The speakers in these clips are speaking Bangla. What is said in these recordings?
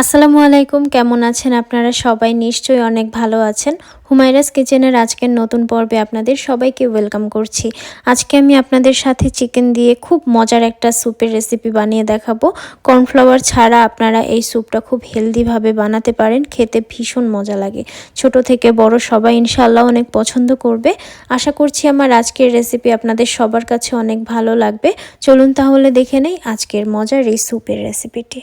আসসালামু আলাইকুম, কেমন আছেন আপনারা? সবাই নিশ্চয়ই অনেক ভালো আছেন। হুমায়রাস কিচেনের আজকের নতুন পর্বে আপনাদের সবাইকে ওয়েলকাম করছি। আজকে আমি আপনাদের সাথে চিকেন দিয়ে খুব মজার একটা স্যুপের রেসিপি বানিয়ে দেখাবো। কর্নফ্লাওয়ার ছাড়া আপনারা এই স্যুপটা খুব হেলদিভাবে বানাতে পারেন, খেতে ভীষণ মজা লাগে। ছোট থেকে বড় সবাই ইনশাল্লাহ অনেক পছন্দ করবে। আশা করছি আমার আজকের রেসিপি আপনাদের সবার কাছে অনেক ভালো লাগবে। চলুন তাহলে দেখে নেই আজকের মজার এই স্যুপের রেসিপিটি।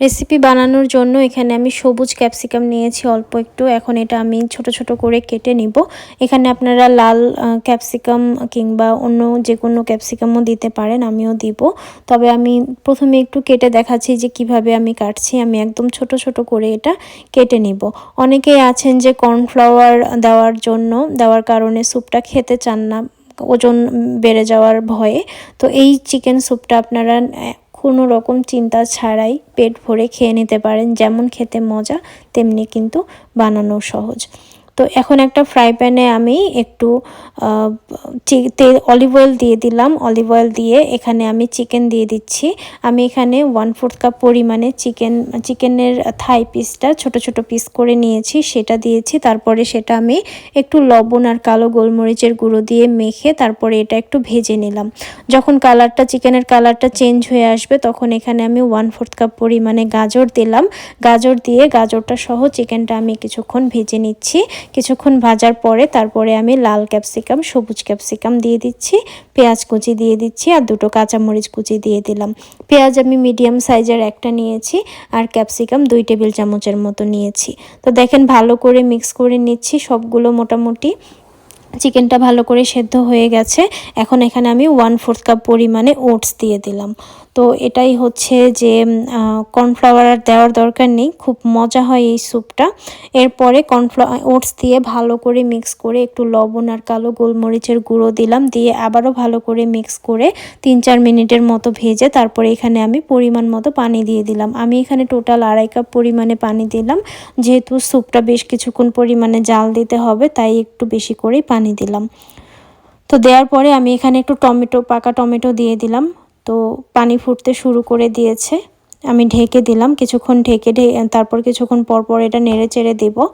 রেসিপি বানানোর জন্য এখানে আমি সবুজ ক্যাপসিকাম নিয়েছি অল্প একটু। এখন এটা আমি ছোট ছোট করে কেটে নিব। এখানে আপনারা লাল ক্যাপসিকাম কিংবা অন্য যে কোনো ক্যাপসিকামও দিতে পারেন, আমিও দিব। তবে আমি প্রথমে একটু কেটে দেখাচ্ছি যে কীভাবে আমি কাটছি। আমি একদম ছোট ছোট করে এটা কেটে নিব। অনেকেই আছেন যে কর্নফ্লাওয়ার দেওয়ার জন্য, দেওয়ার কারণে স্যুপটা খেতে চান না, ওজন বেড়ে যাওয়ার ভয়ে। তো এই চিকেন স্যুপটা আপনারা কোনো রকম চিন্তা ছাড়াই পেট ভরে খেয়ে নিতে পারেন। যেমন খেতে মজা, তেমনি কিন্তু বানানো সহজ। তো এখন একটা ফ্রাই প্যানে আমি একটু তেল অলিভ অয়েল দিয়ে দিলাম। অলিভ অয়েল দিয়ে এখানে আমি চিকেন দিয়ে দিচ্ছি। আমি এখানে ওয়ান ফোর্থ কাপ পরিমাণে চিকেন চিকেনের থাই পিসটা ছোট ছোট পিস করে নিয়েছি। সেটা দিয়েছি। তারপরে সেটা আমি একটু লবণ আর কালো গোলমরিচের গুঁড়ো দিয়ে মেখে তারপরে এটা একটু ভেজে নিলাম। যখন কালারটা চিকেনের কালারটা চেঞ্জ হয়ে আসবে, তখন এখানে আমি ওয়ান ফোর্থ কাপ পরিমাণে গাজর দিলাম। গাজর দিয়ে গাজরটা সহ চিকেনটা আমি কিছুক্ষণ ভেজে নিচ্ছি। কিছুক্ষণ ভাজার পরে তারপরে আমি লাল ক্যাপসিকাম, সবুজ ক্যাপসিকাম দিয়ে দিচ্ছি, পেঁয়াজ কুচি দিয়ে দিচ্ছি আর দুটো কাঁচামরিচ কুচি দিয়ে দিলাম। পেঁয়াজ আমি মিডিয়াম সাইজের একটা নিয়েছি আর ক্যাপসিকাম দুই টেবিল চামচের মতো নিয়েছি। তো দেখেন ভালো করে মিক্স করে নিচ্ছি সবগুলো মোটামুটি। চিকেনটা ভালো করে সেদ্ধ হয়ে গেছে। এখন এখানে আমি ওয়ান ফোর্থ কাপ পরিমাণে ওটস দিয়ে দিলাম। তো এটাই হচ্ছে যে কর্নফ্লাওয়ার আর দেওয়ার দরকার নেই, খুব মজা হয় এই স্যুপটা এরপরে কর্নফ্লাওয়ার ওটস দিয়ে ভালো করে মিক্স করে একটু লবণ আর কালো গোলমরিচের গুঁড়ো দিলাম, দিয়ে আবারও ভালো করে মিক্স করে তিন চার মিনিটের মতো ভেজে তারপরে এখানে আমি পরিমাণ মতো পানি দিয়ে দিলাম। আমি এখানে টোটাল আড়াই কাপ পরিমাণে পানি দিলাম, যেহেতু স্যুপটা বেশ কিছুক্ষণ পরিমাণে জাল দিতে হবে, তাই একটু বেশি করেই পানি দিলাম। তো দেওয়ার পরে আমি এখানে একটু টমেটো, পাকা টমেটো দিয়ে দিলাম। তো পানি ফুটতে শুরু করে দিয়েছে। আমি ঢেকে দিলাম, কিছুক্ষণ ঢেকে তারপর কিছুক্ষণ পর পর এটা নেড়ে চেড়ে দেবো।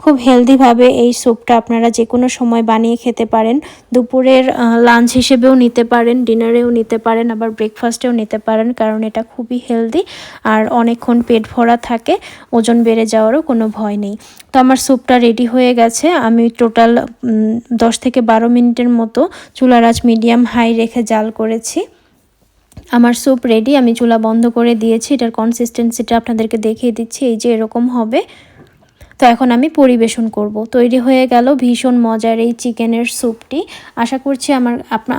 খুব হেলদিভাবে এই স্যুপটা আপনারা যে কোনো সময় বানিয়ে খেতে পারেন। দুপুরের লাঞ্চ হিসেবেও নিতে পারেন ডিনারেও নিতে পারেন, আবার ব্রেকফাস্টেও নিতে পারেন, কারণ এটা খুবই হেলদি আর অনেকক্ষণ পেট ভরা থাকে, ওজন বেড়ে যাওয়ারও কোনো ভয় নেই। তো আমার স্যুপটা রেডি হয়ে গেছে। আমি টোটাল দশ থেকে বারো মিনিটের মতো চুলারাজ মিডিয়াম হাই রেখে জাল করেছি। আমার স্যুপ রেডি আমি চুলা বন্ধ করে দিয়েছি, এটার কনসিস্টেন্সিটা আপনাদেরকে দেখিয়ে দিচ্ছি, এই যে এরকম হবে। তো এখন আমি পরিবেশন করব। তৈরি হয়ে গেল ভীষণ মজার এই চিকেনের স্যুপটি। আশা করছি আমার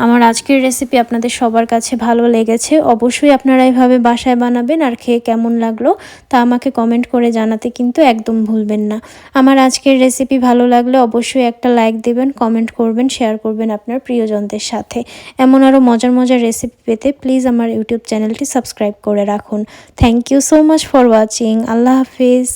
আমার আজকের রেসিপি আপনাদের সবার কাছে ভালো লেগেছে। অবশ্যই আপনারা এইভাবে বাসায় বানাবেন আর খেয়ে কেমন লাগল তা আমাকে কমেন্ট করে জানাতে কিন্তু একদম ভুলবেন না। আমার আজকের রেসিপি ভালো লাগলে অবশ্যই একটা লাইক দেবেন কমেন্ট করবেন শেয়ার করবেন আপনার প্রিয়জনদের সাথে। এমন আরও মজার মজার রেসিপি পেতে প্লিজ আমার ইউটিউব চ্যানেলটি সাবস্ক্রাইব করে রাখুন। Thank you so much for watching Allah Hafiz.